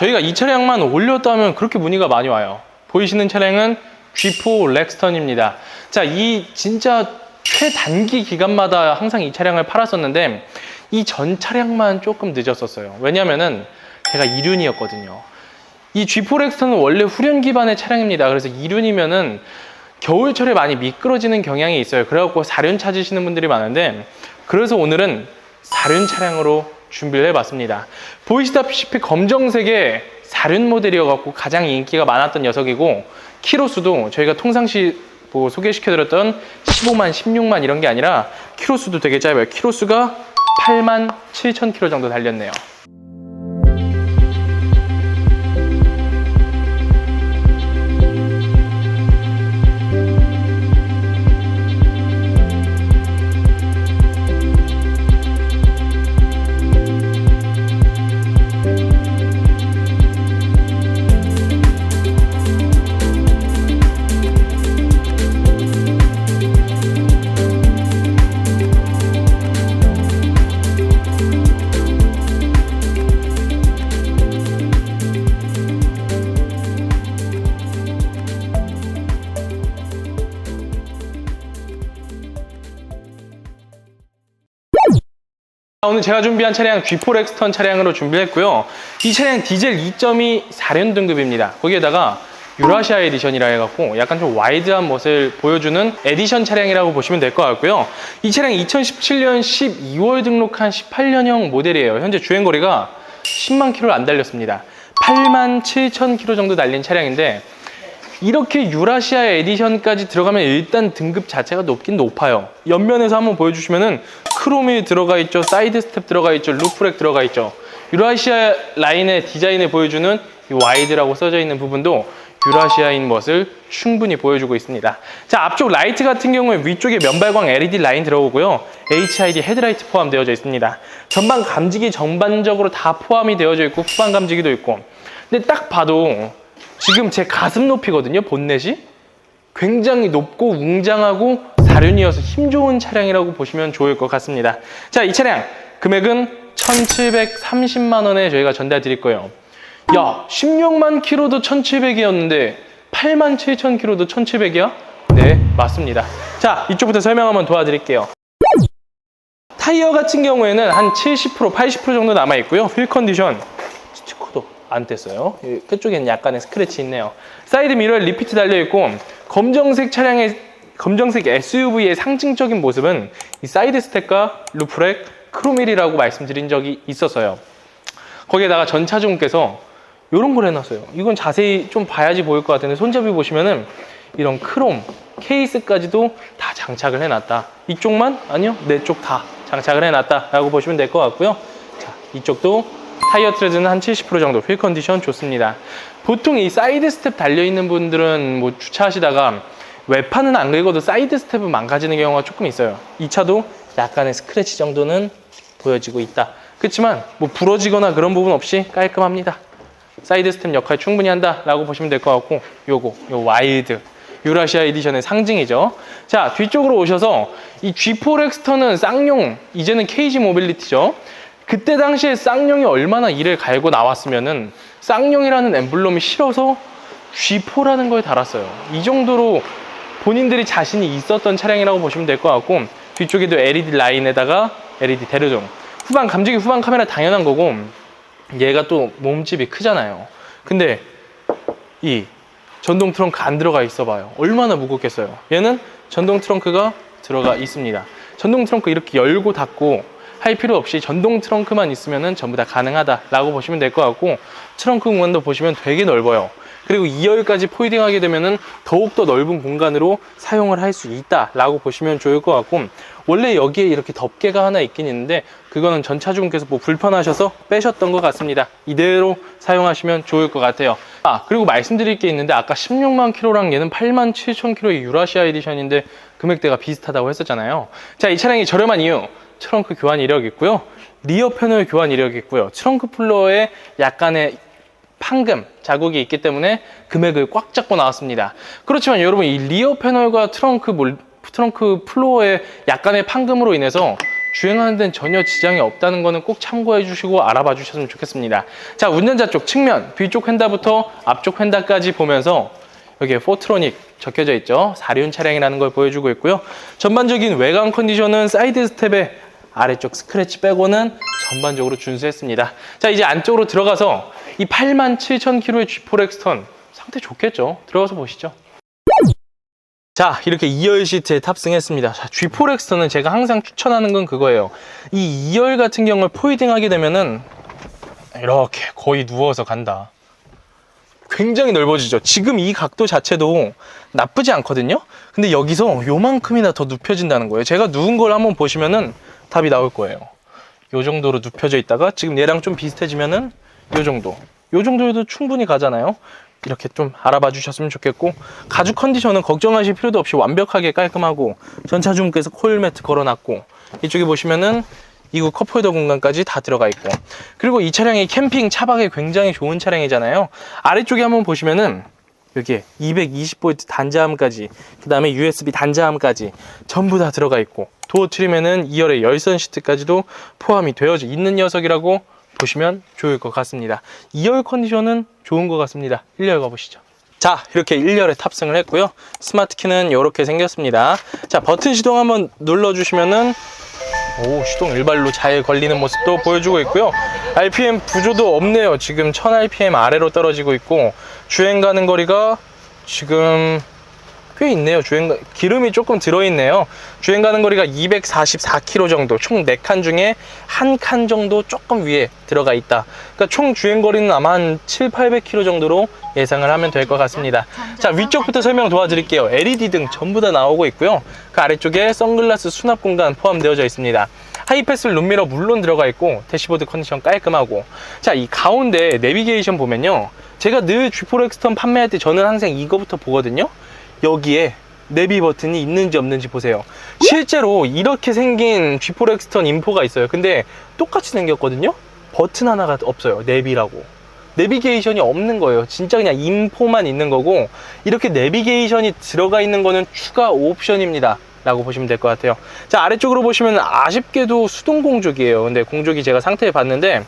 저희가 이 차량만 올렸다면 그렇게 문의가 많이 와요. 보이시는 차량은 G4 렉스턴입니다. 자, 이 진짜 최단기 기간마다 항상 이 차량을 팔았었는데 이 전 차량만 조금 늦었었어요. 왜냐면은 제가 이륜이었거든요. 이 G4 렉스턴은 원래 후륜 기반의 차량입니다. 그래서 이륜이면은 겨울철에 많이 미끄러지는 경향이 있어요. 그래갖고 사륜 찾으시는 분들이 많은데 그래서 오늘은 사륜 차량으로 준비를 해봤습니다. 보이시다시피 검정색의 사륜 모델이어갖고 가장 인기가 많았던 녀석이고 키로수도 저희가 통상시 뭐 소개시켜드렸던 15만, 16만 이런 게 아니라 키로수도 되게 짧아요. 키로수가 8만 7천 킬로 정도 달렸네요. 오늘 제가 준비한 차량 G4 렉스턴 차량으로 준비했고요. 이 차량 디젤 2.2 4륜 등급입니다. 거기에다가 유라시아 에디션이라 해갖고 약간 좀 와이드한 멋을 보여주는 에디션 차량이라고 보시면 될 것 같고요. 이 차량 2017년 12월 등록한 18년형 모델이에요. 현재 주행거리가 10만 킬로를 안 달렸습니다. 8만 7천 킬로 정도 달린 차량인데 이렇게 유라시아 에디션까지 들어가면 일단 등급 자체가 높긴 높아요. 옆면에서 한번 보여주시면은 크롬이 들어가 있죠, 사이드 스텝 들어가 있죠, 루프렉 들어가 있죠. 유라시아 라인의 디자인을 보여주는 이 와이드라고 써져 있는 부분도 유라시아인 멋을 충분히 보여주고 있습니다. 자, 앞쪽 라이트 같은 경우에 위쪽에 면발광 LED 라인 들어오고요. HID 헤드라이트 포함되어져 있습니다. 전방 감지기 전반적으로 다 포함이 되어져 있고 후방 감지기도 있고. 근데 딱 봐도 지금 제 가슴 높이거든요, 본넷이. 굉장히 높고 웅장하고 사륜이어서 힘 좋은 차량이라고 보시면 좋을 것 같습니다. 자, 이 차량 금액은 1,730만 원에 저희가 전달 드릴 거예요. 야, 16만 킬로도 1,700이었는데 8만 7천 킬로도 1,700이야? 네, 맞습니다. 자, 이쪽부터 설명 한번 도와드릴게요. 타이어 같은 경우에는 한 70%, 80% 정도 남아 있고요. 휠 컨디션 안 뗐어요. 이 끝쪽에는 약간의 스크래치 있네요. 사이드 미러에 리피트 달려 있고 검정색 차량의 검정색 SUV의 상징적인 모습은 이 사이드 스택과 루프렉 크로밀이라고 말씀드린 적이 있었어요. 거기에다가 전 차주분께서 이런 걸 해놨어요. 이건 자세히 좀 봐야지 보일 것 같은데 손잡이 보시면은 이런 크롬 케이스까지도 다 장착을 해놨다. 이쪽만 아니요, 네쪽다 장착을 해놨다라고 보시면 될 것 같고요. 자, 이쪽도 타이어 트레드는 한 70% 정도 휠 컨디션 좋습니다. 보통 이 사이드 스텝 달려 있는 분들은 뭐 주차하시다가 외판은 안 긁어도 사이드 스텝은 망가지는 경우가 조금 있어요. 이 차도 약간의 스크래치 정도는 보여지고 있다. 그렇지만 뭐 부러지거나 그런 부분 없이 깔끔합니다. 사이드 스텝 역할 충분히 한다 라고 보시면 될 것 같고 요거 요 와일드 유라시아 에디션의 상징이죠. 자 뒤쪽으로 오셔서 이 G4 렉스턴은 쌍용 이제는 KG 모빌리티죠. 그때 당시에 쌍용이 얼마나 이를 갈고 나왔으면은 쌍용이라는 엠블럼이 싫어서 G4라는 걸 달았어요. 이 정도로 본인들이 자신이 있었던 차량이라고 보시면 될 것 같고 뒤쪽에도 LED 라인에다가 LED 대류종 후방 감지기 후방 카메라 당연한 거고 얘가 또 몸집이 크잖아요. 근데 이 전동 트렁크 안 들어가 있어 봐요. 얼마나 무겁겠어요. 얘는 전동 트렁크가 들어가 있습니다. 전동 트렁크 이렇게 열고 닫고 할 필요 없이 전동 트렁크만 있으면 전부 다 가능하다라고 보시면 될 것 같고 트렁크 공간도 보시면 되게 넓어요. 그리고 2열까지 포이딩하게 되면은 더욱더 넓은 공간으로 사용을 할 수 있다라고 보시면 좋을 것 같고 원래 여기에 이렇게 덮개가 하나 있긴 있는데 그거는 전 차주분께서 뭐 불편하셔서 빼셨던 것 같습니다. 이대로 사용하시면 좋을 것 같아요. 아 그리고 말씀드릴 게 있는데 아까 16만 킬로랑 얘는 8만 7천 킬로의 유라시아 에디션인데 금액대가 비슷하다고 했었잖아요. 자 이 차량이 저렴한 이유 트렁크 교환 이력 있고요. 리어 패널 교환 이력 있고요. 트렁크 플로어에 약간의 판금 자국이 있기 때문에 금액을 꽉 잡고 나왔습니다. 그렇지만 여러분 이 리어 패널과 트렁크 몰, 트렁크 플로어의 약간의 판금으로 인해서 주행하는 데는 전혀 지장이 없다는 거는 꼭 참고해 주시고 알아봐 주셨으면 좋겠습니다. 자, 운전자 쪽 측면, 뒤쪽 휀다부터 앞쪽 휀다까지 보면서 여기에 포트로닉 적혀져 있죠. 사륜 차량이라는 걸 보여주고 있고요. 전반적인 외관 컨디션은 사이드 스텝에 아래쪽 스크래치 빼고는 전반적으로 준수했습니다. 자, 이제 안쪽으로 들어가서 이 87,000km의 G4 엑스턴 상태 좋겠죠? 들어가서 보시죠. 자, 이렇게 2열 시트에 탑승했습니다. 자, G4 엑스턴은 제가 항상 추천하는 건 그거예요. 이 2열 같은 경우를 포이딩 하게 되면은 이렇게 거의 누워서 간다. 굉장히 넓어지죠. 지금 이 각도 자체도 나쁘지 않거든요. 근데 여기서 요만큼이나 더 눕혀진다는 거예요. 제가 누운 걸 한번 보시면은 답이 나올 거예요. 요 정도로 눕혀져 있다가 지금 얘랑 좀 비슷해지면은 요 정도. 요 정도에도 충분히 가잖아요. 이렇게 좀 알아봐 주셨으면 좋겠고 가죽 컨디션은 걱정하실 필요도 없이 완벽하게 깔끔하고 전차주분께서 코일 매트 걸어놨고 이쪽에 보시면은 이구 컵홀더 공간까지 다 들어가 있고 그리고 이 차량이 캠핑 차박에 굉장히 좋은 차량이잖아요 아래쪽에 한번 보시면은 여기에 220V 단자함까지 그 다음에 USB 단자함까지 전부 다 들어가 있고 도어 트림에는 2열의 열선 시트까지도 포함이 되어져 있는 녀석이라고 보시면 좋을 것 같습니다. 2열 컨디션은 좋은 것 같습니다. 1열 가보시죠. 자 이렇게 1열에 탑승을 했고요. 스마트 키는 이렇게 생겼습니다. 자 버튼 시동 한번 눌러주시면은 오 시동 일발로 잘 걸리는 모습도 보여주고 있고요. RPM 부조도 없네요. 지금 1000rpm 아래로 떨어지고 있고 주행 가는 거리가 지금 꽤 있네요. 주행 기름이 조금 들어있네요. 주행 가는 거리가 244km 정도. 총 4칸 중에 한 칸 정도 조금 위에 들어가 있다. 그러니까 총 주행 거리는 아마 한 7, 800km 정도로 예상을 하면 될 것 같습니다. 자 위쪽부터 설명 도와드릴게요. LED 등 전부 다 나오고 있고요. 그 아래쪽에 선글라스 수납 공간 포함되어져 있습니다. 하이패스 룸미러 물론 들어가 있고 대시보드 컨디션 깔끔하고. 자 이 가운데 내비게이션 보면요. 제가 늘 G4 엑스턴 판매할 때 저는 항상 이거부터 보거든요 여기에 내비 버튼이 있는지 없는지 보세요. 실제로 이렇게 생긴 G4 엑스턴 인포가 있어요. 근데 똑같이 생겼거든요. 버튼 하나가 없어요. 내비라고. 내비게이션이 없는 거예요. 진짜 그냥 인포만 있는 거고 이렇게 내비게이션이 들어가 있는 거는 추가 옵션입니다. 라고 보시면 될 것 같아요. 자 아래쪽으로 보시면 아쉽게도 수동 공조기예요. 근데 공조기 제가 상태에 봤는데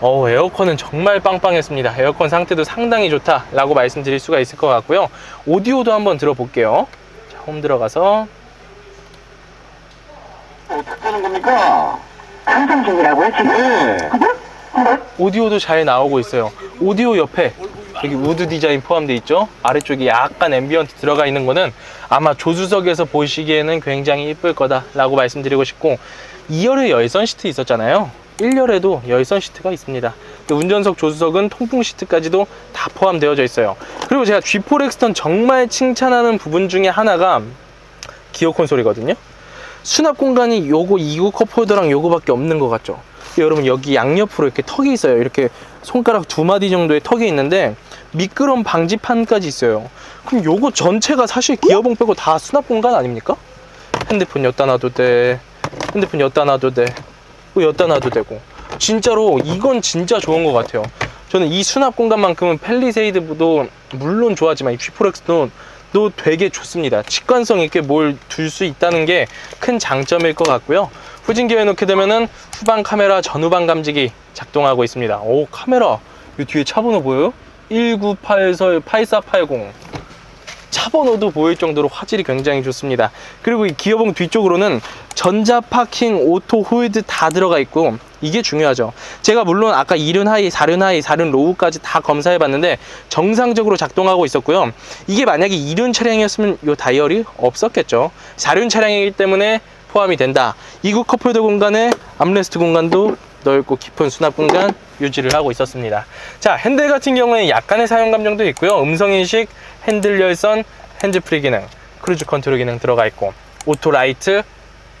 어, 에어컨은 정말 빵빵했습니다. 에어컨 상태도 상당히 좋다라고 말씀드릴 수가 있을 것 같고요. 오디오도 한번 들어볼게요. 자, 홈 들어가서 어떻게 하는 겁니까? 방송 중이라고요, 지금? 네. 오디오도 잘 나오고 있어요. 오디오 옆에 여기 우드 디자인 포함되어 있죠. 아래쪽에 약간 앰비언트 들어가 있는 거는 아마 조수석에서 보시기에는 굉장히 이쁠 거다라고 말씀드리고 싶고 2열에 열선 시트 있었잖아요. 1열에도 열선 시트가 있습니다. 운전석 조수석은 통풍 시트까지도 다 포함되어져 있어요. 그리고 제가 G4 엑스턴 정말 칭찬하는 부분 중에 하나가 기어 콘솔이거든요. 수납 공간이 요거 2구 컵홀더랑 요거밖에 없는 것 같죠. 여러분 여기 양옆으로 이렇게 턱이 있어요. 이렇게 손가락 두 마디 정도의 턱이 있는데 미끄럼 방지판까지 있어요. 그럼 요거 전체가 사실 기어봉 빼고 다 수납 공간 아닙니까? 핸드폰 여기다 놔도 돼. 핸드폰 여기다 놔도 돼. 뭐 여기다 놔도 되고. 진짜로 이건 진짜 좋은 것 같아요. 저는 이 수납 공간만큼은 펠리세이드도 물론 좋아하지만 이 G4X도 도 되게 좋습니다. 직관성 있게 뭘 둘 수 있다는 게 큰 장점일 것 같고요. 후진기어에 놓게 되면은 후방 카메라 전후방 감지기 작동하고 있습니다. 오 카메라 이 뒤에 차 번호 보여요? 1984 8480 차 번호도 보일 정도로 화질이 굉장히 좋습니다. 그리고 이 기어봉 뒤쪽으로는 전자 파킹, 오토 홀드 다 들어가 있고 이게 중요하죠. 제가 물론 아까 2륜 하이, 4륜 하이, 4륜 로우까지 다 검사해 봤는데 정상적으로 작동하고 있었고요. 이게 만약에 2륜 차량이었으면 이 다이얼이 없었겠죠. 4륜 차량이기 때문에 포함이 된다. 2구 컵홀더 공간에 암레스트 공간도 넓고 깊은 수납 공간 유지를 하고 있었습니다. 자, 핸들 같은 경우에 약간의 사용 감정도 있고요. 음성 인식, 핸들 열선, 핸즈프리 기능, 크루즈 컨트롤 기능 들어가 있고 오토 라이트,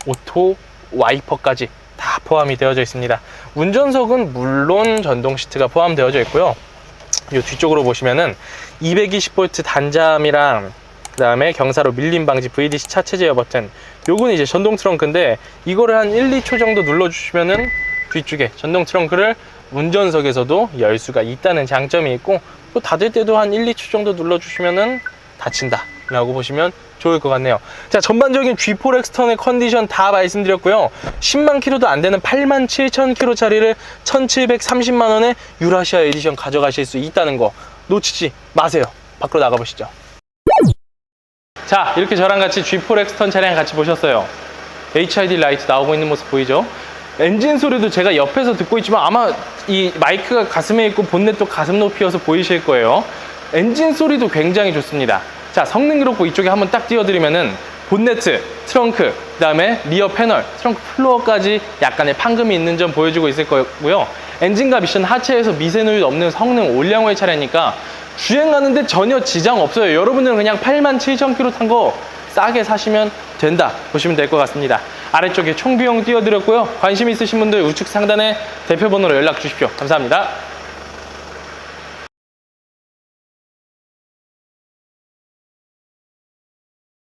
오토 와이퍼까지 다 포함이 되어져 있습니다. 운전석은 물론 전동 시트가 포함되어져 있고요. 이 뒤쪽으로 보시면은 220V 단자함이랑 그 다음에 경사로 밀림 방지 VDC 차체 제어 버튼 요거는 이제 전동 트렁크인데 이거를 한 1, 2초 정도 눌러주시면은 뒤쪽에 전동 트렁크를 운전석에서도 열 수가 있다는 장점이 있고 또 닫을 때도 한 1, 2초 정도 눌러주시면은 닫힌다 라고 보시면 좋을 것 같네요. 자, 전반적인 G4 렉스턴의 컨디션 다 말씀드렸고요. 10만 킬로도 안 되는 8만 7천 킬로 짜리를 1,730만 원에 유라시아 에디션 가져가실 수 있다는 거 놓치지 마세요. 밖으로 나가보시죠. 자, 이렇게 저랑 같이 G4 렉스턴 차량 같이 보셨어요. HID 라이트 나오고 있는 모습 보이죠? 엔진 소리도 제가 옆에서 듣고 있지만 아마 이 마이크가 가슴에 있고 본넷도 가슴 높이여서 보이실 거예요. 엔진 소리도 굉장히 좋습니다. 자, 성능 기록부 이쪽에 한번 딱 띄워드리면은 본네트, 트렁크, 그 다음에 리어 패널, 트렁크 플로어까지 약간의 판금이 있는 점 보여주고 있을 거고요. 엔진과 미션 하체에서 미세누이 없는 성능 올량호의 차량이니까 주행하는데 전혀 지장 없어요. 여러분들은 그냥 8만 7천 킬로 탄거 싸게 사시면 된다 보시면 될 것 같습니다. 아래쪽에 총 비용 띄워드렸고요. 관심 있으신 분들 우측 상단에 대표번호로 연락 주십시오. 감사합니다.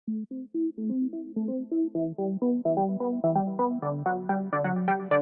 Thank you.